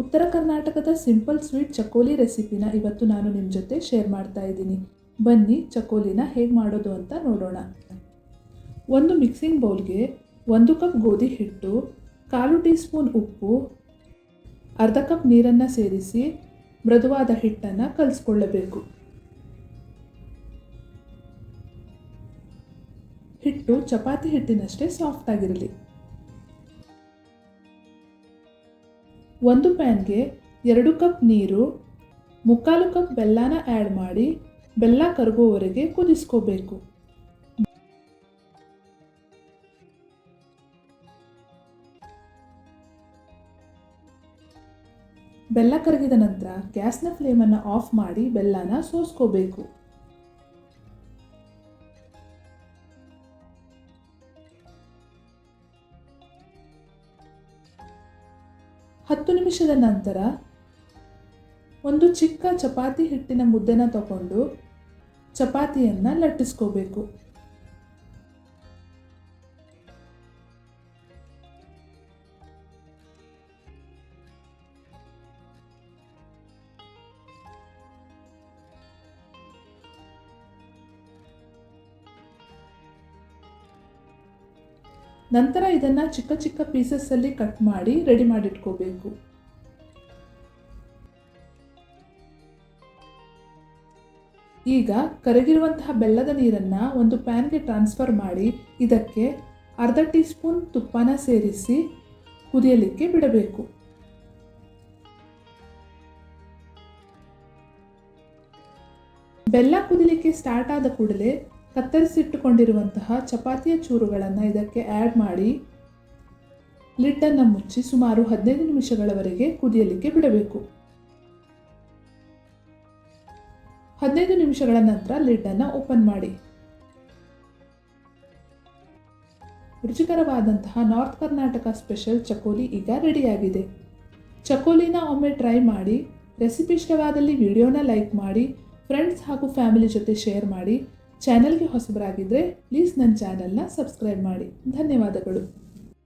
ಉತ್ತರ ಕರ್ನಾಟಕದ simple sweet ಚಕೋಲಿ ರೆಸಿಪಿನ ಇವತ್ತು ನಾನು ನಿಮ್ಮ ಜೊತೆ ಶೇರ್ ಮಾಡ್ತಾ ಇದ್ದೀನಿ. ಬನ್ನಿ ಚಕೋಲಿನ ಹೇಗೆ ಮಾಡೋದು ಅಂತ ನೋಡೋಣ. ಒಂದು ಮಿಕ್ಸಿಂಗ್ ಬೌಲ್ಗೆ ಒಂದು ಕಪ್ ಗೋಧಿ ಹಿಟ್ಟು, ಕಾಲು ಟೀ ಸ್ಪೂನ್ ಉಪ್ಪು, ಅರ್ಧ ಕಪ್ ನೀರನ್ನು ಸೇರಿಸಿ ಮೃದುವಾದ ಹಿಟ್ಟನ್ನು ಕಲಿಸ್ಕೊಳ್ಳಬೇಕು. ಹಿಟ್ಟು ಚಪಾತಿ ಹಿಟ್ಟಿನಷ್ಟೇ ಸಾಫ್ಟ್ ಆಗಿರಲಿ. ಒಂದು ಪ್ಯಾನ್ಗೆ ಎರಡು ಕಪ್ ನೀರು, ಮುಕ್ಕಾಲು ಕಪ್ ಬೆಲ್ಲನ ಆ್ಯಡ್ ಮಾಡಿ ಬೆಲ್ಲ ಕರಗುವವರೆಗೆ ಕುದಿಸ್ಕೋಬೇಕು. ಬೆಲ್ಲ ಕರಗಿದ ನಂತರ ಗ್ಯಾಸ್ನ ಫ್ಲೇಮನ್ನು ಆಫ್ ಮಾಡಿ ಬೆಲ್ಲನ ಸೋಸ್ಕೋಬೇಕು. ಹತ್ತು ನಿಮಿಷದ ನಂತರ ಒಂದು ಚಿಕ್ಕ ಚಪಾತಿ ಹಿಟ್ಟಿನ ಮುದ್ದೆನ ತಗೊಂಡು ಚಪಾತಿಯನ್ನು ಲಟ್ಟಿಸ್ಕೋಬೇಕು. ನಂತರ ಇದನ್ನು ಚಿಕ್ಕ ಚಿಕ್ಕ ಪೀಸಸ್ಸಲ್ಲಿ ಕಟ್ ಮಾಡಿ ರೆಡಿ ಮಾಡಿಟ್ಕೋಬೇಕು. ಈಗ ಕರಗಿರುವಂತಹ ಬೆಲ್ಲದ ನೀರನ್ನು ಒಂದು ಪ್ಯಾನ್ಗೆ ಟ್ರಾನ್ಸ್ಫರ್ ಮಾಡಿ ಇದಕ್ಕೆ ಅರ್ಧ ಟೀ ಸ್ಪೂನ್ ತುಪ್ಪನ ಸೇರಿಸಿ ಕುದಿಯಲಿಕ್ಕೆ ಬಿಡಬೇಕು. ಬೆಲ್ಲ ಕುದಿಲಿಕ್ಕೆ ಸ್ಟಾರ್ಟ್ ಆದ ಕೂಡಲೇ ಕತ್ತರಿಸಿಟ್ಟುಕೊಂಡಿರುವಂತಹ ಚಪಾತಿಯ ಚೂರುಗಳನ್ನು ಇದಕ್ಕೆ ಆ್ಯಡ್ ಮಾಡಿ ಲಿಡ್ಡನ್ನು ಮುಚ್ಚಿ ಸುಮಾರು ಹದಿನೈದು ನಿಮಿಷಗಳವರೆಗೆ ಕುದಿಯಲಿಕ್ಕೆ ಬಿಡಬೇಕು. ಹದಿನೈದು ನಿಮಿಷಗಳ ನಂತರ ಲಿಡ್ಡನ್ನು ಓಪನ್ ಮಾಡಿ. ರುಚಿಕರವಾದಂತಹ ನಾರ್ತ್ ಕರ್ನಾಟಕ ಸ್ಪೆಷಲ್ ಚಕೋಲಿ ಈಗ ರೆಡಿಯಾಗಿದೆ ಚಕೋಲಿನ ಒಮ್ಮೆ ಟ್ರೈ ಮಾಡಿ ರೆಸಿಪಿ ಇಷ್ಟವಾದಲ್ಲಿ ವಿಡಿಯೋನ ಲೈಕ್ ಮಾಡಿ ಫ್ರೆಂಡ್ಸ್ ಹಾಗೂ ಫ್ಯಾಮಿಲಿ ಜೊತೆ ಶೇರ್ ಮಾಡಿ ಚಾನಲ್ಗೆ ಹೊಸಬರಾಗಿದ್ದರೆ ಪ್ಲೀಸ್ ನನ್ನ ಚಾನಲ್ನ ಸಬ್ಸ್ಕ್ರೈಬ್ ಮಾಡಿ. ಧನ್ಯವಾದಗಳು.